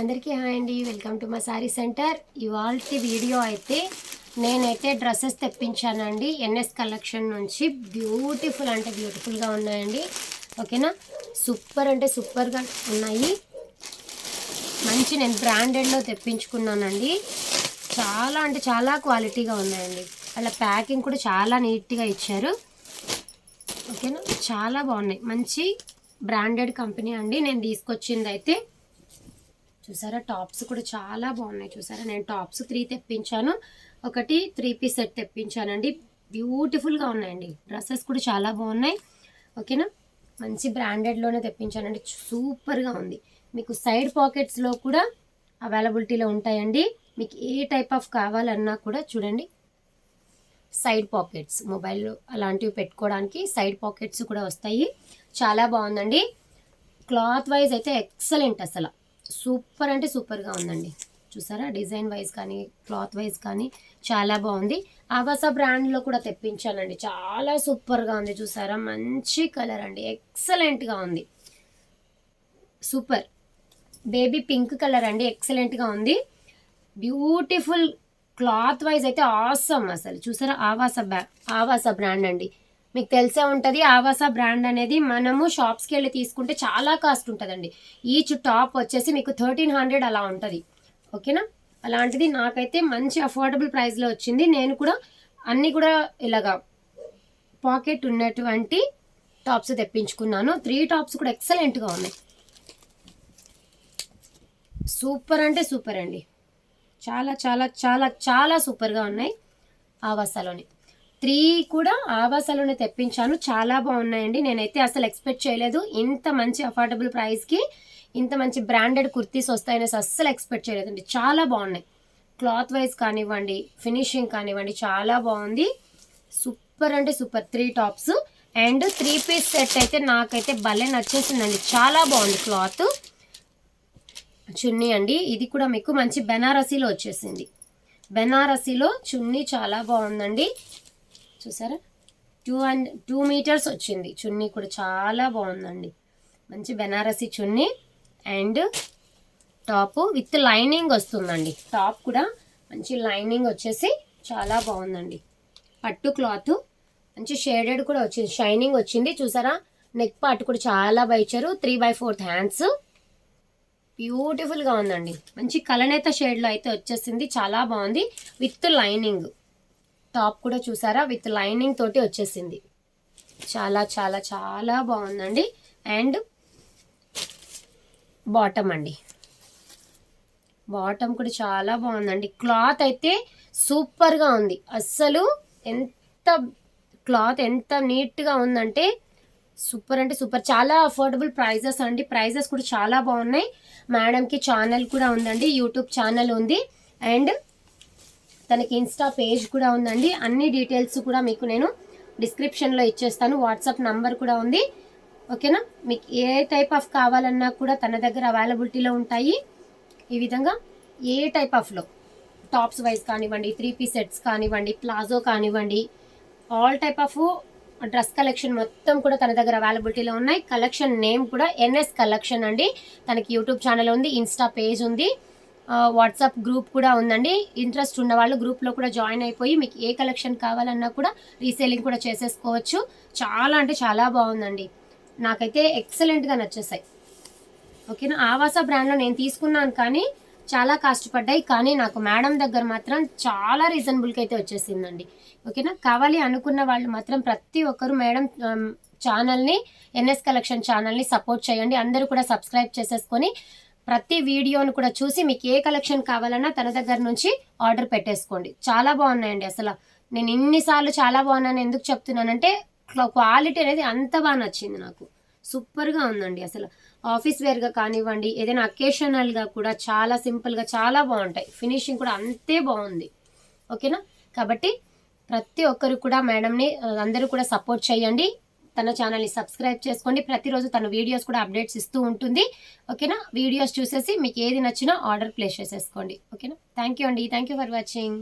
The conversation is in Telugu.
అందరికీ హాయ్ అండి. వెల్కమ్ టు మా సారీ సెంటర్ ఇవాళ వీడియో అయితే నేనైతే డ్రెస్సెస్ తెప్పించానండి. ఎన్ఎస్ కలెక్షన్ నుంచి బ్యూటిఫుల్ అంటే బ్యూటిఫుల్గా ఉన్నాయండి. ఓకేనా? సూపర్ అంటే సూపర్గా ఉన్నాయి. మంచి నేను బ్రాండెడ్లో తెప్పించుకున్నానండి. చాలా అంటే చాలా క్వాలిటీగా ఉన్నాయండి. వాళ్ళ ప్యాకింగ్ కూడా చాలా నీట్గా ఇచ్చారు. ఓకేనా? చాలా బాగున్నాయి. మంచి బ్రాండెడ్ కంపెనీ అండి. నేను తీసుకొచ్చింది అయితే చూసారా? టాప్స్ కూడా చాలా బాగున్నాయి చూసారా? నేను టాప్స్ త్రీ తెప్పించాను. ఒకటి త్రీ పీస్ సెట్ తెప్పించానండి. బ్యూటిఫుల్గా ఉన్నాయండి. డ్రెస్సెస్ కూడా చాలా బాగున్నాయి. ఓకేనా? మంచి బ్రాండెడ్లోనే తెప్పించానండి. సూపర్గా ఉంది. మీకు సైడ్ పాకెట్స్లో కూడా అవైలబిలిటీలో ఉంటాయండి. మీకు ఏ టైప్ ఆఫ్ కావాలన్నా కూడా చూడండి. సైడ్ పాకెట్స్ మొబైల్ అలాంటివి పెట్టుకోవడానికి సైడ్ పాకెట్స్ కూడా వస్తాయి. చాలా బాగుందండి. క్లాత్ వైజ్ అయితే ఎక్సలెంట్ అసలు. సూపర్ అంటే సూపర్గా ఉందండి. చూసారా? డిజైన్ వైజ్ కానీ క్లాత్ వైజ్ కానీ చాలా బాగుంది. ఆవాస బ్రాండ్లో కూడా తెప్పించానండి. చాలా సూపర్గా ఉంది చూసారా? మంచి కలర్ అండి. ఎక్సలెంట్గా ఉంది. సూపర్. బేబీ పింక్ కలర్ అండి. ఎక్సలెంట్గా ఉంది. బ్యూటిఫుల్ క్లాత్ వైజ్ అయితే ఆసమ్ అసలు. చూసారా? ఆవాస బ్రా ఆవాస బ్రాండ్ అండి. మీకు తెలిసే ఉంటుంది ఆవాస బ్రాండ్ అనేది మనము షాప్స్కి వెళ్ళి తీసుకుంటే చాలా కాస్ట్ ఉంటుందండి. ఈచ్ టాప్ వచ్చేసి మీకు థర్టీన్ హండ్రెడ్ అలా ఉంటుంది. ఓకేనా? అలాంటిది నాకైతే మంచి అఫోర్డబుల్ ప్రైస్లో వచ్చింది. నేను కూడా అన్నీ కూడా ఇలాగా పాకెట్ ఉన్నటువంటి టాప్స్ తెప్పించుకున్నాను. త్రీ టాప్స్ కూడా ఎక్సలెంట్గా ఉన్నాయి. సూపర్ అంటే సూపర్ అండి. చాలా చాలా చాలా చాలా సూపర్గా ఉన్నాయి ఆవాసాలోని. త్రీ కూడా ఆవాసాలోనే తెప్పించాను. చాలా బాగున్నాయండి. నేనైతే అసలు ఎక్స్పెక్ట్ చేయలేదు. ఇంత మంచి అఫోర్డబుల్ ప్రైస్కి ఇంత మంచి బ్రాండెడ్ కుర్తీస్ వస్తాయనేసి అస్సలు ఎక్స్పెక్ట్ చేయలేదండి. చాలా బాగున్నాయి. క్లాత్ వైజ్ కానివ్వండి ఫినిషింగ్ కానివ్వండి చాలా బాగుంది. సూపర్ అంటే super. Three tops. And three piece set అయితే నాకైతే భలే నచ్చేసిందండి. చాలా బాగుంది క్లాత్. చున్నీ అండి. ఇది కూడా మీకు మంచి బెనారసీలో వచ్చేసింది. బెనారసీలో చున్నీ చాలా బాగుందండి. చూసారా? టూ అండ్ టూ మీటర్స్ వచ్చింది. చున్నీ కూడా చాలా బాగుందండి. మంచి బెనారసీ చున్నీ అండ్ టాప్ విత్ లైనింగ్ వస్తుందండి. టాప్ కూడా మంచి లైనింగ్ వచ్చేసి చాలా బాగుందండి. పట్టు క్లాత్ మంచి షేడెడ్ కూడా వచ్చింది. షైనింగ్ వచ్చింది. చూసారా? నెక్ పార్ట్ కూడా చాలా బాగా ఇచ్చారు. త్రీ బై ఫోర్త్ హ్యాండ్స్ బ్యూటిఫుల్గా ఉందండి. మంచి కలనేత షేడ్లో అయితే వచ్చేసింది. చాలా బాగుంది. With lining. టాప్ కూడా చూసారా? విత్ లైనింగ్ తోటి వచ్చేసింది. చాలా చాలా చాలా బాగుందండి. అండ్ బాటమ్ అండి. బాటమ్ కూడా చాలా బాగుందండి. క్లాత్ అయితే సూపర్గా ఉంది. అస్సలు ఎంత క్లాత్ ఎంత నీట్గా ఉందంటే సూపర్ అంటే సూపర్. చాలా అఫోర్డబుల్ ప్రైజెస్ అండి. ప్రైజెస్ కూడా చాలా బాగున్నాయి. మేడంకి ఛానల్ కూడా ఉందండి. యూట్యూబ్ ఛానల్ ఉంది. అండ్ తనకి ఇన్స్టా పేజ్ కూడా ఉందండి. అన్ని డీటెయిల్స్ కూడా మీకు నేను డిస్క్రిప్షన్లో ఇచ్చేస్తాను. వాట్సాప్ నంబర్ కూడా ఉంది. ఓకేనా? మీకు ఏ టైప్ ఆఫ్ కావాలన్నా కూడా తన దగ్గర అవైలబిలిటీలో ఉంటాయి. ఈ విధంగా ఏ టైప్ ఆఫ్లో టాప్స్ వైజ్ కానివ్వండి త్రీ పీస్ సెట్స్ కానివ్వండి ప్లాజో కానివ్వండి all type of dress collection మొత్తం కూడా తన దగ్గర అవైలబిలిటీలో ఉన్నాయి. కలెక్షన్ నేమ్ కూడా ఎన్ఎస్ కలెక్షన్ అండి. తనకి యూట్యూబ్ ఛానల్ ఉంది ఇన్స్టా పేజ్ ఉంది. వాట్సాప్ గ్రూప్ కూడా ఉందండి. ఇంట్రెస్ట్ ఉన్న వాళ్ళు గ్రూప్లో కూడా జాయిన్ అయిపోయి మీకు ఏ కలెక్షన్ కావాలన్నా కూడా రీసేలింగ్ కూడా చేసేసుకోవచ్చు. చాలా అంటే చాలా బాగుందండి. నాకైతే ఎక్సలెంట్గా నచ్చేసాయి. ఓకేనా? ఆవాస బ్రాండ్లో నేను తీసుకున్నాను కానీ చాలా కాస్ట్ పడ్డాయి. కానీ నాకు మేడం దగ్గర మాత్రం చాలా రీజనబుల్కి అయితే వచ్చేసిందండి. ఓకేనా? కావాలి అనుకున్న వాళ్ళు మాత్రం ప్రతి ఒక్కరు మేడం ఛానల్ని ఎన్ఎస్ కలెక్షన్ ఛానల్ని సపోర్ట్ చేయండి. అందరూ కూడా సబ్స్క్రైబ్ చేసేసుకొని ప్రతి వీడియోను కూడా చూసి మీకు ఏ కలెక్షన్ కావాలన్నా తన దగ్గర నుంచి ఆర్డర్ పెట్టేసుకోండి. చాలా బాగున్నాయండి అసలు. నేను ఇన్నిసార్లు చాలా బాగున్నాను ఎందుకు చెప్తున్నానంటే క్వాలిటీ అనేది అంత బాగా నచ్చింది నాకు. సూపర్గా ఉందండి అసలు. ఆఫీస్ వేర్గా కానివ్వండి ఏదైనా అకేషనల్గా కూడా చాలా సింపుల్గా చాలా బాగుంటాయి. ఫినిషింగ్ కూడా అంతే బాగుంది. ఓకేనా? కాబట్టి ప్రతి ఒక్కరు కూడా మేడంని అందరూ కూడా సపోర్ట్ చేయండి. తన ఛానల్ని సబ్స్క్రైబ్ చేసుకోండి. ప్రతిరోజు తన వీడియోస్ కూడా అప్డేట్స్ ఇస్తూ ఉంటుంది. ఓకేనా? వీడియోస్ చూసేసి మీకు ఏది నచ్చినా ఆర్డర్ ప్లేస్ చేసేసుకోండి. ఓకేనా? థ్యాంక్ యూ అండి. Thank you for watching.